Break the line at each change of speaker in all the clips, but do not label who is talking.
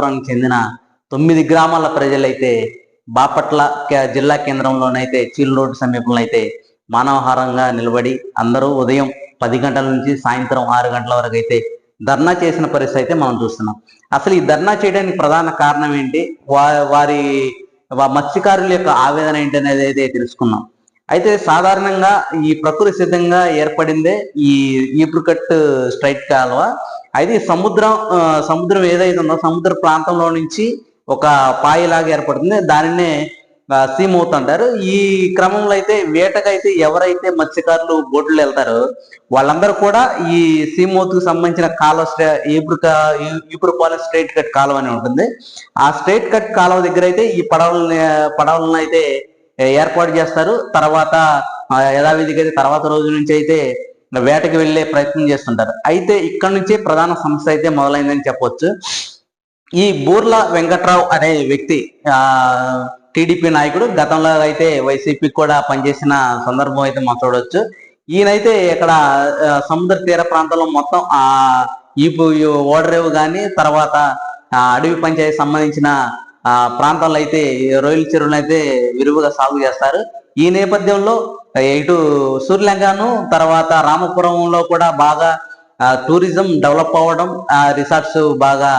మార్కాపురానికి చెందిన తొమ్మిది గ్రామాల ప్రజలైతే బాపట్ల జిల్లా కేంద్రంలోనైతే చీల్ రోడ్డు సమీపంలో అయితే మానవహారంగా నిలబడి అందరూ ఉదయం పది గంటల నుంచి సాయంత్రం ఆరు గంటల వరకు అయితే ధర్నా చేసిన పరిస్థితి అయితే మనం చూస్తున్నాం. అసలు ఈ ధర్నా చేయడానికి ప్రధాన కారణం ఏంటి? వారి మత్స్యకారుల యొక్క ఆవేదన ఏంటి అనేది అయితే తెలుసుకున్నాం అయితే సాధారణంగా ఈ ప్రకృతి సిద్ధంగా ఏర్పడిందే ఈ ఈప్రికట్ స్ట్రైట్ కాలువ అయితే సముద్రం సముద్రం ఏదైతే ఉందో సముద్ర ప్రాంతంలో నుంచి ఒక పాయిలాగా ఏర్పడుతుంది. దానినే సీమౌత్ అంటారు. ఈ క్రమంలో అయితే వేటకైతే ఎవరైతే మత్స్యకారులు బోట్లు వెళ్తారో వాళ్ళందరూ కూడా ఈ సీమౌత్కు సంబంధించిన కాలువ స్ట్రే- ఇప్పుడు కా- స్ట్రైట్ కట్ కాలువ అని ఉంటుంది. ఆ స్ట్రైట్ కట్ కాలువ దగ్గర అయితే ఈ పడవలని పడవలను అయితే ఏర్పాటు చేస్తారు. తర్వాత ఆ, యథావిధిగా అయితే తర్వాత రోజు నుంచి అయితే వేటకి వెళ్ళే ప్రయత్నం చేస్తుంటారు. అయితే ఇక్కడ నుంచే ప్రధాన సమస్య అయితే మొదలైందని చెప్పొచ్చు. ఈ బూర్ల వెంకట్రావు అనే వ్యక్తి ఆ టీడీపీ నాయకుడు గతంలో అయితే వైసీపీ కూడా పనిచేసిన సందర్భం అయితే మనం చూడవచ్చు ఈయనైతే ఇక్కడ సముద్ర తీర ప్రాంతంలో మొత్తం ఆ ఈపు ఈ ఓడరేవు కానీ తర్వాత అడవి పంచాయతీ సంబంధించిన ఆ ప్రాంతాల్లో అయితే ఈ రొయ్యల చెరువులు అయితే విరివిగా సాగు చేస్తారు. ఈ నేపథ్యంలో ఇటు సూర్యలంకను తర్వాత రామపురంలో కూడా బాగా టూరిజం డెవలప్ అవ్వడం ఆ రిసార్ట్స్ బాగా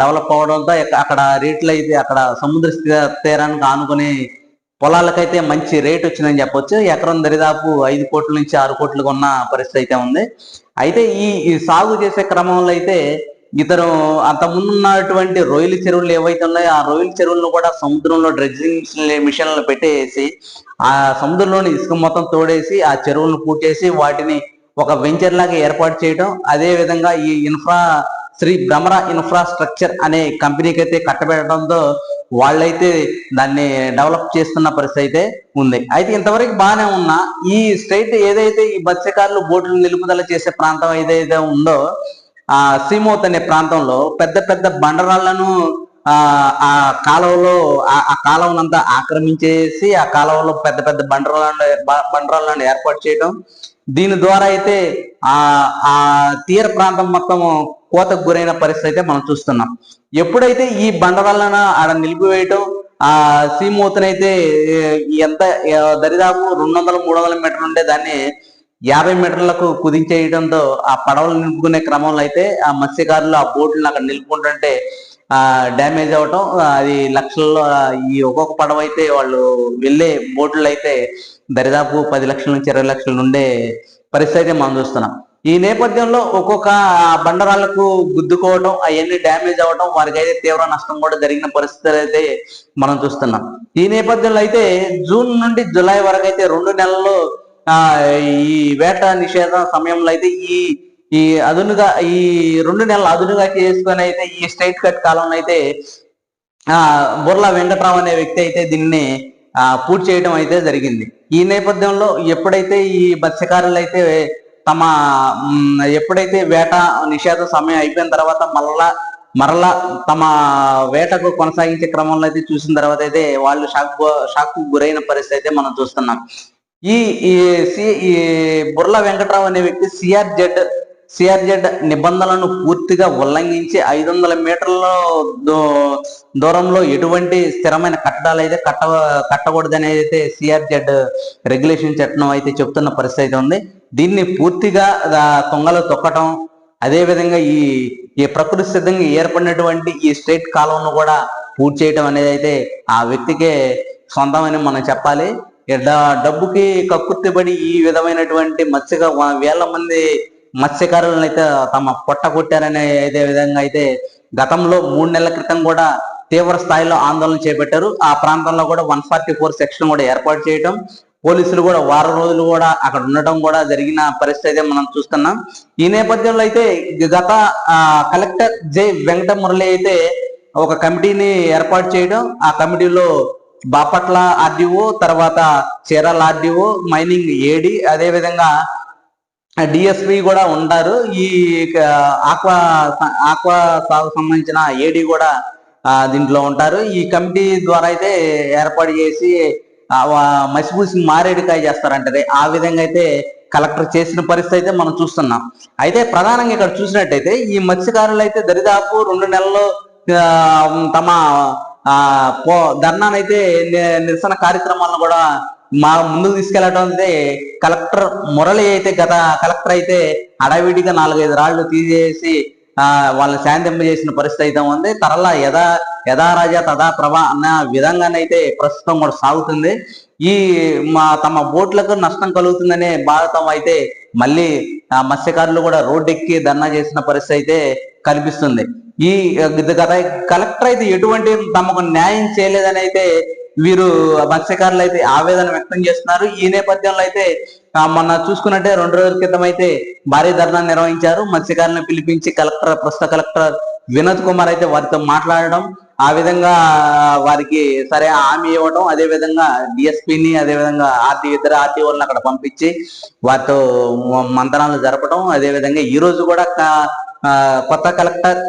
డెవలప్ అవడంతో అక్కడ రేట్లు అయితే అక్కడ సముద్ర తీరానికి ఆనుకునే పొలాలకైతే మంచి రేట్ వచ్చిందని చెప్పొచ్చు. ఎకరం దరిదాపు ఐదు కోట్ల నుంచి ఆరు కోట్లకు ఉన్న పరిస్థితి అయితే ఉంది. అయితే ఈ సాగు చేసే క్రమంలో అయితే ఇతను అంత ఉన్నటువంటి రొయ్యల చెరువులు ఏవైతే ఉన్నాయో ఆ రొయ్యల చెరువులను కూడా సముద్రంలో డ్రెడ్జింగ్ మిషన్లు పెట్టేసి ఆ సముద్రంలోని ఇసుక మొత్తం తోడేసి ఆ చెరువులను పూటేసి వాటిని ఒక వెంచర్ లాగా ఏర్పాటు చేయడం అదే విధంగా ఈ ఇన్ఫ్రా శ్రీ భ్రమర ఇన్ఫ్రాస్ట్రక్చర్ అనే కంపెనీకి అయితే కట్టబెట్టడంతో వాళ్ళైతే దాన్ని డెవలప్ చేస్తున్న పరిస్థితి అయితే ఉంది. అయితే ఇంతవరకు బాగానే ఉన్నా ఈ స్టేట్ ఏదైతే ఈ మత్స్యకారులు బోట్లు నిలుపుదల చేసే ప్రాంతం ఏదైతే ఉందో ఆ సీమోత్ అనే ప్రాంతంలో పెద్ద పెద్ద బండరాళ్ళను ఆ ఆ కాలువలో ఆ- ఆ కాలువనంతా ఆక్రమించేసి ఆ కాలువలో పెద్ద పెద్ద బండరాలను బ- బండరాలను ఏర్పాటు చేయడం దీని ద్వారా అయితే ఆ ఆ తీర ప్రాంతం మొత్తం కోతకు గురైన పరిస్థితి అయితే మనం చూస్తున్నాం. ఎప్పుడైతే ఈ బండరాలను ఆడ నిలిపివేయటం ఆ సీమూతనైతే ఎంత దరిదాపు రెండు వందల మూడు వందల మీటర్లు ఉండే దాన్ని యాభై మీటర్లకు కుదించేయడంతో ఆ పడవలు నిలుపుకునే క్రమంలో అయితే ఆ మత్స్యకారులు ఆ బోట్లను అక్కడ నిలుపుకుంటుంటే ఆ డ్యామేజ్ అవటం అది లక్షల్లో ఈ ఒక్కొక్క పడవ అయితే వాళ్ళు వెళ్ళే బోట్లు అయితే దరిదాపు పది లక్షల నుంచి ఇరవై లక్షల నుండే పరిస్థితి అయితే మనం చూస్తున్నాం. ఈ నేపథ్యంలో ఒక్కొక్క ఆ బండరాళ్ళకు గుద్దుకోవడం అవన్నీ డ్యామేజ్ అవ్వడం వారికి అయితే తీవ్ర నష్టం కూడా జరిగిన పరిస్థితులు అయితే మనం చూస్తున్నాం. ఈ నేపథ్యంలో అయితే జూన్ నుండి జూలై వరకు అయితే రెండు నెలలు ఈ వేట నిషేధ సమయంలో అయితే ఈ ఈ అదునుగా ఈ రెండు నెలలు అదునుగా చేసుకొని అయితే ఈ స్ట్రైట్ కట్ కాలంలో అయితే ఆ బుర్లా వెంకట్రావు అనే వ్యక్తి అయితే దీన్ని ఆ పూర్తి చేయడం అయితే జరిగింది. ఈ నేపథ్యంలో ఎప్పుడైతే ఈ మత్స్యకారులు అయితే తమ ఎప్పుడైతే వేట నిషేధ సమయం అయిపోయిన తర్వాత మళ్ళా మరలా తమ వేటకు కొనసాగించే క్రమంలో అయితే చూసిన తర్వాత అయితే వాళ్ళు షాక్ షాక్ గురైన పరిస్థితి అయితే మనం చూస్తున్నాం. ఈ ఈ సి- ఈ బుర్ల వెంకట్రావు అనే వ్యక్తి సిఆర్జెడ్ సిఆర్జెడ్ నిబంధనలను పూర్తిగా ఉల్లంఘించి ఐదు వందల మీటర్ల దూ- దూరంలో ఎటువంటి స్థిరమైన కట్టడాలు అయితే కట్ట కట్టకూడదని అయితే సిఆర్జెడ్ రెగ్యులేషన్ చట్టం అయితే చెప్తున్న పరిస్థితి అయితే ఉంది. దీన్ని పూర్తిగా తొంగలు తొక్కటం అదేవిధంగా ఈ ఈ ప్రకృతి సిద్ధంగా ఏర్పడినటువంటి ఈ స్టేట్ కాలువను కూడా పూర్తి చేయటం అనేది అయితే ఆ వ్యక్తికే సొంతమని మనం చెప్పాలి. డబ్బుకి కక్కుర్తిపడి ఈ విధమైనటువంటి మత్స్యక వేల మంది మత్స్యకారులను అయితే తమ పొట్ట కొట్టారనే అయితే విధంగా అయితే గతంలో మూడు నెలల క్రితం కూడా తీవ్ర స్థాయిలో ఆందోళన చేపట్టారు. ఆ ప్రాంతంలో కూడా వన్ ఫార్టీ ఫోర్ సెక్షన్ కూడా ఏర్పాటు చేయటం పోలీసులు కూడా వారం రోజులు కూడా అక్కడ ఉండటం కూడా జరిగిన పరిస్థితి అయితే మనం చూస్తున్నాం. ఈ నేపథ్యంలో అయితే గత కలెక్టర్ జె. వెంకట మురళి అయితే ఒక కమిటీని ఏర్పాటు చేయడం ఆ కమిటీలో బాపట్ల ఆర్డీఓ తర్వాత చీరాల ఆర్డీఓ మైనింగ్ ఏడి అదే విధంగా డిఎస్పి కూడా ఉంటారు. ఈ ఆక్వా ఆక్వా సాగు సంబంధించిన ఏడి కూడా దీంట్లో ఉంటారు. ఈ కమిటీ ద్వారా అయితే ఏర్పాటు చేసి మసిపూసి మారేడుకాయ చేస్తారంటది. ఆ విధంగా అయితే కలెక్టర్ చేసిన పరిస్థితి అయితే మనం చూస్తున్నాం. అయితే ప్రధానంగా ఇక్కడ చూసినట్టయితే ఈ మత్స్యకారులు అయితే దరిదాపు రెండు నెలలు తమ ఆ పో ధర్నానైతే నిరసన కార్యక్రమాలను కూడా మా ముందుకు తీసుకెళ్ళడం అయితే కలెక్టర్ మురళి అయితే గత కలెక్టర్ అయితే అడవిడిగా నాలుగైదు రాళ్ళు తీసేసి ఆ వాళ్ళని శాంతింపజేసిన పరిస్థితి అయితే ఉంది. తరలా యథా యథారాజా తదా ప్రభ అన్న విధంగానైతే ప్రస్తుతం కూడా సాగుతుంది. ఈ మా తమ బోట్లకు నష్టం కలుగుతుందనే బాధతో అయితే మళ్ళీ మత్స్యకారులు కూడా రోడ్డెక్కి ధర్నా చేసిన పరిస్థితి అయితే కనిపిస్తుంది. ఈ గత కలెక్టర్ అయితే ఎటువంటి తమకు న్యాయం చేయలేదని అయితే వీరు మత్స్యకారులు అయితే ఆవేదన వ్యక్తం చేస్తున్నారు. ఈ నేపథ్యంలో అయితే మొన్న చూసుకున్నట్టే రెండు రోజుల క్రితం అయితే భారీ ధర్నా నిర్వహించారు. మత్స్యకారులను పిలిపించి కలెక్టర్ ప్రస్తుత కలెక్టర్ వినోద్ కుమార్ అయితే వారితో మాట్లాడడం ఆ విధంగా వారికి సరే హామీ ఇవ్వడం అదే విధంగా డిఎస్పీని అదే విధంగా ఆర్టీ ఇద్దరు ఆర్టీఓలను అక్కడ పంపించి వారితో మంతనాలు జరపడం అదే విధంగా ఈ రోజు కూడా కొత్త కలెక్టర్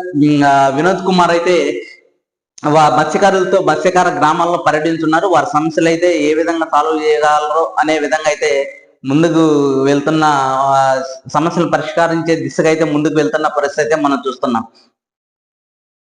వినోద్ కుమార్ అయితే వా- మత్స్యకారులతో మత్స్యకార గ్రామాల్లో పర్యటించున్నారు. వారి సమస్యలు అయితే ఏ విధంగా సాల్వ్ చేయగలరు అనే విధంగా అయితే ముందుకు వెళ్తున్న ఆ, సమస్యలు పరిష్కరించే దిశగా అయితే ముందుకు వెళ్తున్న పరిస్థితి అయితే మనం చూస్తున్నాం.